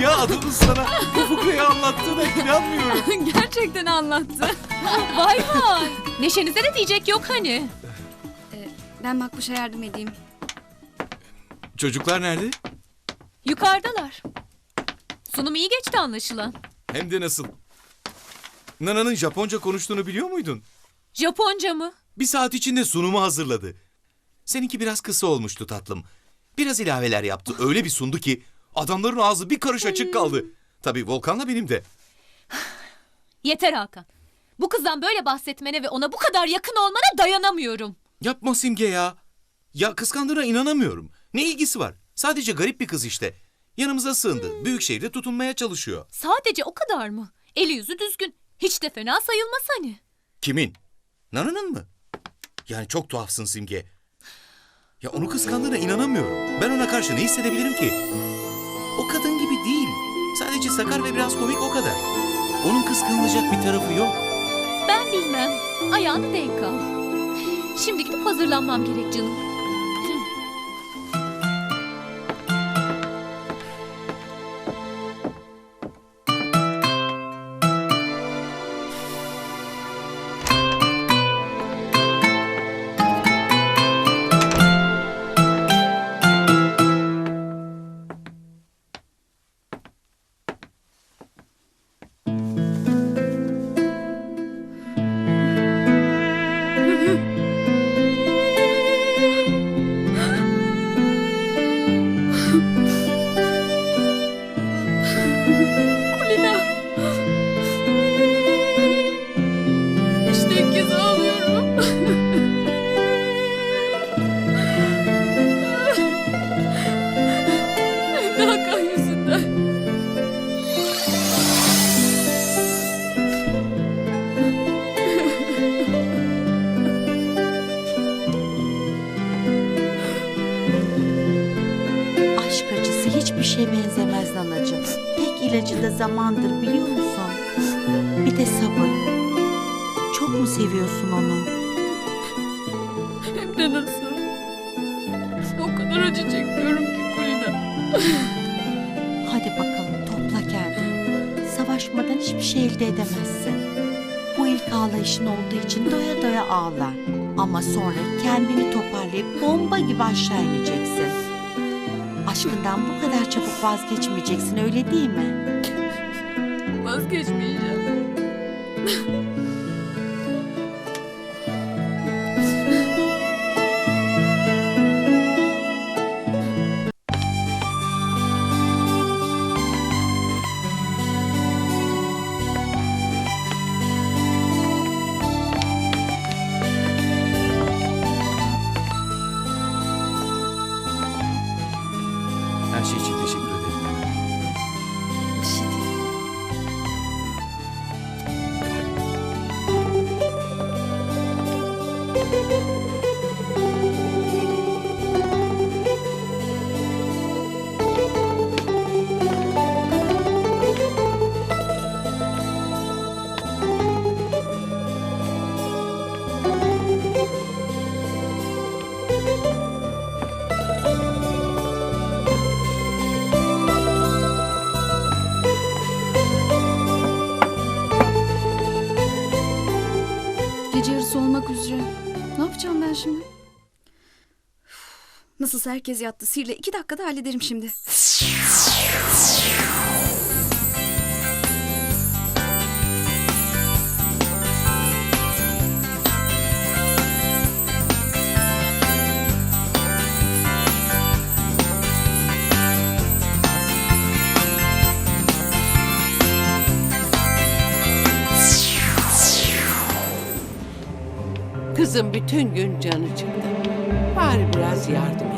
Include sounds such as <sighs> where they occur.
ya adamın sana bu fıkrayı anlattığına inanmıyorum. <laughs> Gerçekten anlattı. vay vay. Neşenize de diyecek yok hani. Ben Makbuş'a yardım edeyim. Çocuklar nerede? Yukarıdalar. Sunum iyi geçti anlaşılan. Hem de nasıl? Nana'nın Japonca konuştuğunu biliyor muydun? Japonca mı? Bir saat içinde sunumu hazırladı. Seninki biraz kısa olmuştu tatlım. Biraz ilaveler yaptı. Öyle bir sundu ki adamların ağzı bir karış açık kaldı. Tabii Volkan'la benim de. <sighs> Yeter Hakan. Bu kızdan böyle bahsetmene ve ona bu kadar yakın olmana dayanamıyorum. Yapma Simge ya. Ya kıskandığına inanamıyorum. Ne ilgisi var? Sadece garip bir kız işte. Yanımıza sığındı. Büyük şehirde tutunmaya çalışıyor. Sadece o kadar mı? Eli yüzü düzgün. Hiç de fena sayılmaz hani. Kimin? Nana'nın mı? Yani çok tuhafsın Simge. Ya onu kıskandığına inanamıyorum. Ben ona karşı ne hissedebilirim ki? O kadın gibi değil. Sadece sakar ve biraz komik o kadar. Onun kıskanılacak bir tarafı yok. Ben bilmem. Ayağını denk al. Şimdi gidip hazırlanmam gerek canım. Hiçbir şeye benzemez nanacığım. Tek ilacı da zamandır biliyor musun? Bir de sabır. Çok mu seviyorsun onu? Hem de nasıl? O kadar acı çekiyorum ki Kulina. Hadi bakalım topla kendini. Savaşmadan hiçbir şey elde edemezsin. Bu ilk ağlayışın olduğu için doya doya ağla. Ama sonra kendini toparlayıp bomba gibi aşağı ineceksin. Aşkından bu kadar çabuk vazgeçmeyeceksin öyle değil mi? Vazgeçmeyeceğim. 西晋时期，古代。Yapacağım ben şimdi? Nasılsa herkes yattı. Sihirle iki dakikada hallederim şimdi. Kızım bütün gün canı çıktı. Bari biraz yardım